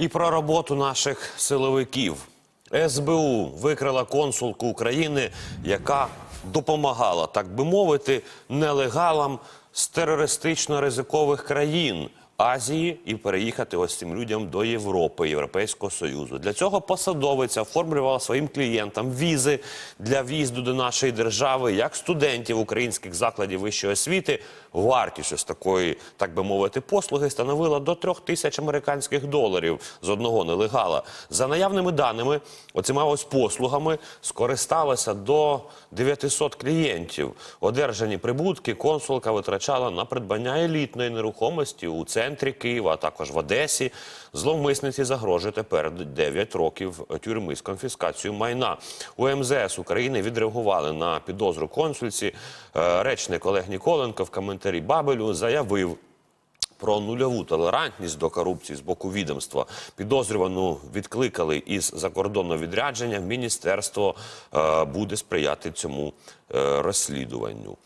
І про роботу наших силовиків. СБУ викрила консулку України, яка допомагала, так би мовити, нелегалам з терористично-ризикових країн. Азії і переїхати ось цим людям до Європи, Європейського Союзу. Для цього посадовиця оформлювала своїм клієнтам візи для в'їзду до нашої держави як студентів українських закладів вищої освіти. Вартість ось такої, так би мовити, послуги становила до трьох тисяч американських доларів з одного нелегала. За наявними даними, оцима ось послугами скористалося до 900 клієнтів. Одержані прибутки консулка витрачала на придбання елітної нерухомості у центрі Києва, а також в Одесі. Зловмисниці загрожує тепер 9 років тюрми з конфіскацією майна. У МЗС України відреагували на підозру консульці. Е, Речник Олег Ніколенко в коментарі Бабелю заявив. Про нульову толерантність до корупції з боку відомства підозрювану відкликали із закордонного відрядження. Міністерство е, буде сприяти цьому е, розслідуванню.